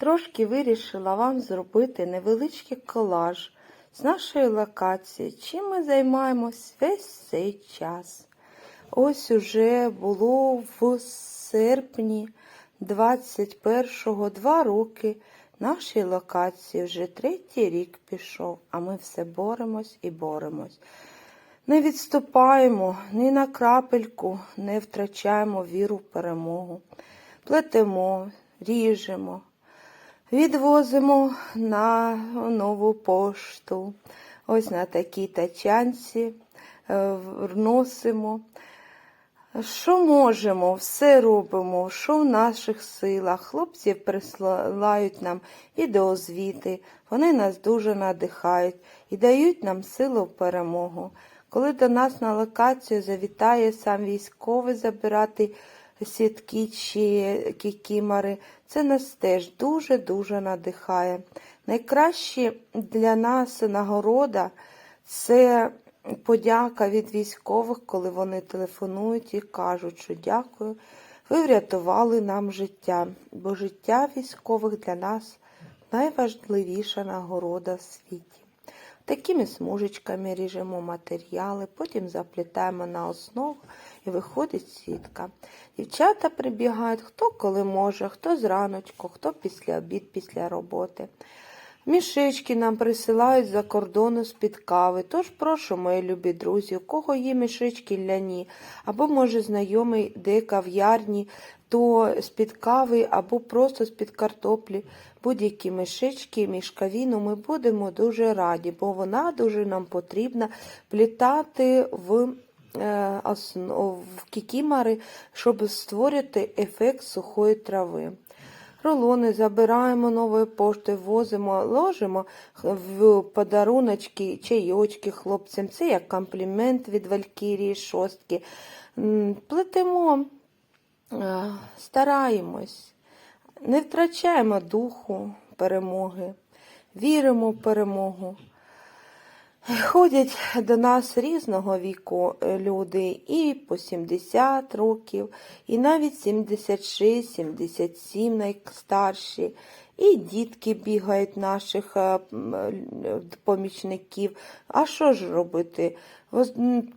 Трошки вирішила вам зробити невеличкий колаж з нашої локації, чим ми займаємось весь цей час. Ось уже було в серпні 21-го два роки нашій локації, вже третій рік пішов, а ми все боремось і боремось. Не відступаємо ні на крапельку, не втрачаємо віру в перемогу. Плетемо, ріжемо, відвозимо на нову пошту. Ось на такій тачанці е, вносимо. Що можемо, все робимо, що в наших силах. Хлопці присилають нам відеозвіти, вони нас дуже надихають і дають нам силу в перемогу. Коли до нас на локацію завітає сам військовий забирати сітки чи кікімари, це нас теж дуже-дуже надихає. Найкраще для нас нагорода це подяка від військових, коли вони телефонують і кажуть, що дякую, ви врятували нам життя, бо життя військових для нас найважливіша нагорода в світі. Такими смужечками ріжемо матеріали, потім заплітаємо на основу і виходить сітка. Дівчата прибігають хто коли може, хто зраночку, хто після обід, після роботи. Мішечки нам присилають за кордону з-під кави. Тож прошу, мої любі друзі, у кого є мішечки ляні, або, може, знайомий де кав'ярні, то з-під кави, або просто з-під картоплі. Будь-які мішечки, мішкавіну ми будемо дуже раді, бо вона дуже нам потрібна плітати в е, в кікімари, щоб створити ефект сухої трави. Рулони забираємо нової пошти, возимо, ложимо в подаруночки, чайочки хлопцям. Це як комплімент від Валькірії шостки. Плетемо, стараємось, не втрачаємо духу перемоги, віримо в перемогу. Ходять до нас різного віку е, люди, і по 70 років, і навіть 76-77 найстарші, і дітки бігають наших е, е, помічників. А що ж робити?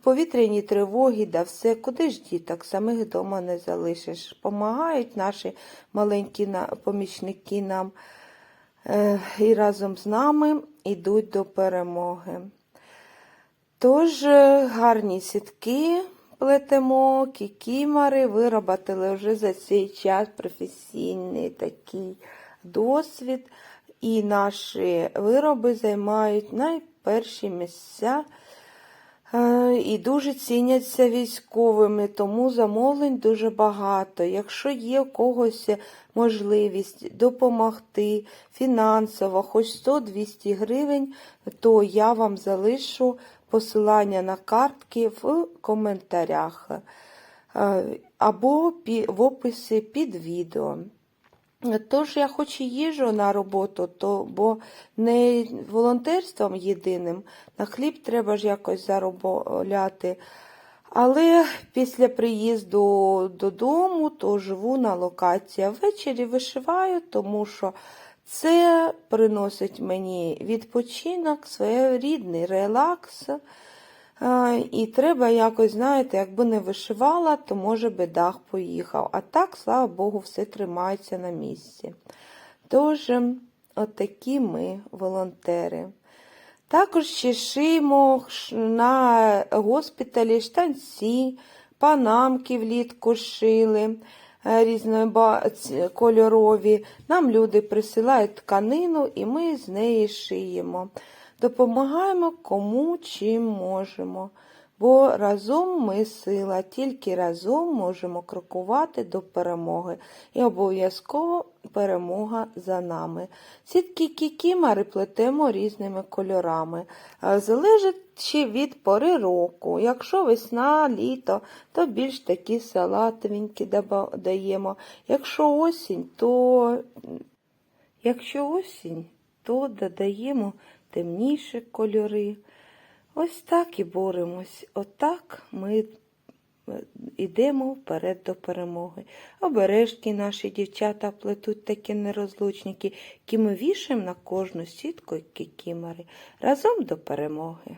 Повітряні тривоги, да все, куди ж діток, самих вдома не залишиш. Помагають наші маленькі помічники нам і разом з нами йдуть до перемоги. Тож е, гарні сітки плетемо, кікімари, вироботили вже за цей час професійний такий досвід, і наші вироби займають найперші місця е, і дуже ціняться військовими, тому замовлень дуже багато. Якщо є у когось можливість допомогти фінансово, хоч 100-200 гривень, то я вам залишу посилання на картки в коментарях е, або в описі під відео. Тож я хоч і їжу на роботу, то, бо не волонтерством єдиним, на хліб треба ж якось заробляти. Але після приїзду додому то живу на локації. Ввечері вишиваю, тому що це приносить мені відпочинок, своєрідний релакс. Е, І треба якось, знаєте, якби не вишивала, то може би дах поїхав. А так, слава Богу, все тримається на місці. Тож, отакі ми волонтери. Також ще шиємо на госпіталі штанці, панамки влітку шили е, різної кольорові. Нам люди присилають тканину і ми з неї шиємо. Допомагаємо кому чим можемо. Бо разом ми сила, тільки разом можемо крокувати до перемоги. І обов'язково перемога за нами. Сітки кікімари плетемо різними кольорами, е, залежачи від пори року. Якщо весна, літо, то більш такі салатовенькі даємо. Якщо осінь, то Якщо осінь, то додаємо темніші кольори. Ось так і боремось. Отак ми йдемо вперед до перемоги. Обережки наші дівчата плетуть такі нерозлучники, які ми вішаємо на кожну сітку кікімери. Разом до перемоги.